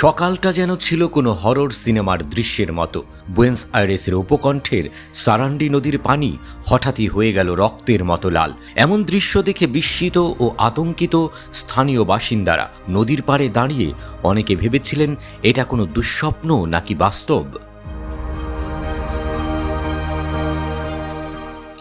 সকালটা যেন ছিল কোনো হরর সিনেমার দৃশ্যের মতো। বুয়েন্স আইরেসের উপকণ্ঠের সারান্ডি নদীর পানি হঠাৎই হয়ে গেল রক্তের মতো লাল। এমন দৃশ্য দেখে বিস্মিত ও আতঙ্কিত স্থানীয় বাসিন্দারা নদীর পাড়ে দাঁড়িয়ে অনেকে ভেবেছিলেন, এটা কোনো দুঃস্বপ্ন নাকি বাস্তব?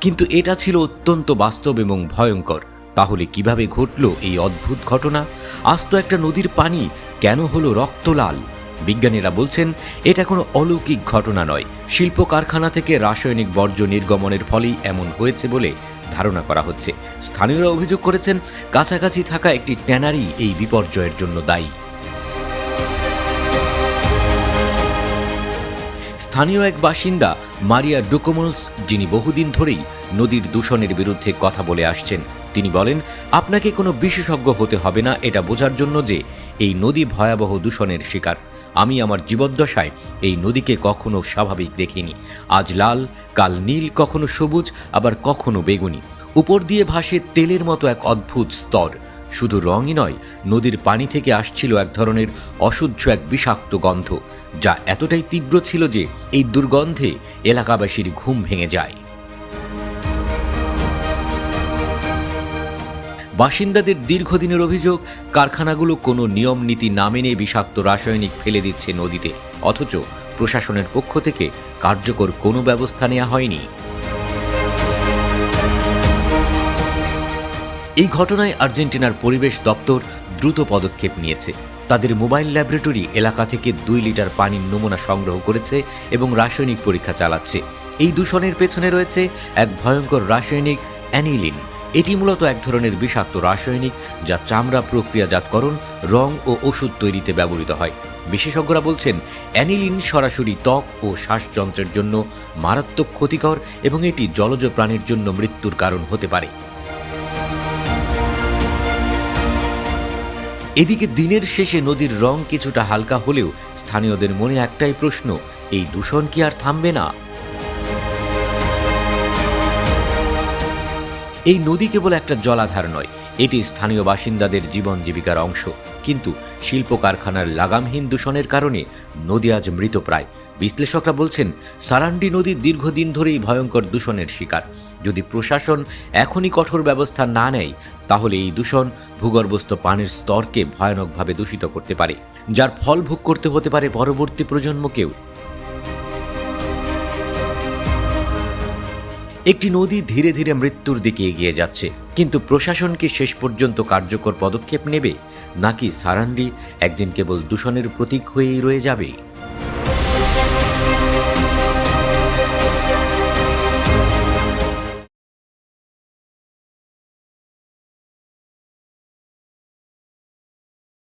কিন্তু এটা ছিল অত্যন্ত বাস্তব এবং ভয়ঙ্কর। তাহলে কীভাবে ঘটল এই অদ্ভুত ঘটনা? আজ তো একটা নদীর পানি কেন হলো রক্তলাল? বিজ্ঞানীরা বলছেন, এটা কোনো অলৌকিক ঘটনা নয়। শিল্প কারখানা থেকে রাসায়নিক বর্জ্য নির্গমনের ফলেই এমন হয়েছে বলে ধারণা করা হচ্ছে। স্থানীয়রা অভিযোগ করেছেন, কাছাকাছি থাকা একটি ট্যানারি এই বিপর্যয়ের জন্য দায়ী। স্থানীয় এক বাসিন্দা, মারিয়া ডুকোমলস, যিনি বহুদিন ধরেই নদীর দূষণের বিরুদ্ধে কথা বলে আসছেন। তিনি বলেন, আপনাকে কোনো বিশেষজ্ঞ হতে হবে না, এটা বোঝার জন্য যে এই নদী ভয়াবহ দূষণের শিকার। আমি আমার জীবদ্দশায় এই নদীকে কখনো স্বাভাবিক দেখিনি। আজ লাল, কাল নীল, কখনো সবুজ, আবার কখনো বেগুনি। উপর দিয়ে ভাসে তেলের মতো এক অদ্ভুত স্তর। শুধু রঙই নয়, নদীর পানি থেকে আসছিল এক ধরনের অসহ্য এক বিষাক্ত গন্ধ, যা এতটাই তীব্র ছিল যে এই দুর্গন্ধে এলাকাবাসীর ঘুম ভেঙে যায়। বাসিন্দাদের দীর্ঘদিনের অভিযোগ, কারখানাগুলো কোনো নিয়ম নীতি না মেনে বিষাক্ত রাসায়নিক ফেলে দিচ্ছে নদীতে, অথচ প্রশাসনের পক্ষ থেকে কার্যকর কোনো ব্যবস্থা নেওয়া হয়নি। এই ঘটনায় আর্জেন্টিনার পরিবেশ দপ্তর দ্রুত পদক্ষেপ নিয়েছে। তাদের মোবাইল ল্যাবরেটরি এলাকা থেকে দুই লিটার পানির নমুনা সংগ্রহ করেছে এবং রাসায়নিক পরীক্ষা চালাচ্ছে। এই দূষণের পেছনে রয়েছে এক ভয়ঙ্কর রাসায়নিক অ্যানিলিন। এটি মূলত এক ধরনের বিষাক্ত রাসায়নিক যা চামড়া প্রক্রিয়াজাতকরণ, রং ও ওষুধ তৈরিতে ব্যবহৃত হয়। বিশেষজ্ঞরা বলছেন, অ্যানিলিন সরাসরি ত্বক ও শ্বাসযন্ত্রের জন্য মারাত্মক ক্ষতিকর এবং এটি জলজ প্রাণীর জন্য মৃত্যুর কারণ হতে পারে। এদিকে দিনের শেষে নদীর রং কিছুটা হালকা হলেও স্থানীয়দের মনে একটাই প্রশ্ন, এই দূষণ কি আর থামবে না? এই নদী কেবল একটা জলাধার নয়, এটি স্থানীয় বাসিন্দাদের জীবন জীবিকার অংশ। কিন্তু শিল্প কারখানার লাগামহীন দূষণের কারণে নদী আজ মৃতপ্রায়। বিশ্লেষকরা বলছেন, সারান্ডি নদী দীর্ঘদিন ধরেই ভয়ঙ্কর দূষণের শিকার। যদি প্রশাসন এখনই কঠোর ব্যবস্থা না নেয়, তাহলে এই দূষণ ভূগর্ভস্থ পানির স্তরকে ভয়ানকভাবে দূষিত করতে পারে, যার ফল ভোগ করতে হতে পারে পরবর্তী প্রজন্মকেও। একটি নদী ধীরে ধীরে মৃত্যুর দিকে এগিয়ে যাচ্ছে। কিন্তু প্রশাসন কি শেষ পর্যন্ত কার্যকর পদক্ষেপ নেবে? নাকি সারান্ডি একদিন কেবল দূষণের প্রতীক হয়েই রয়ে যাবে?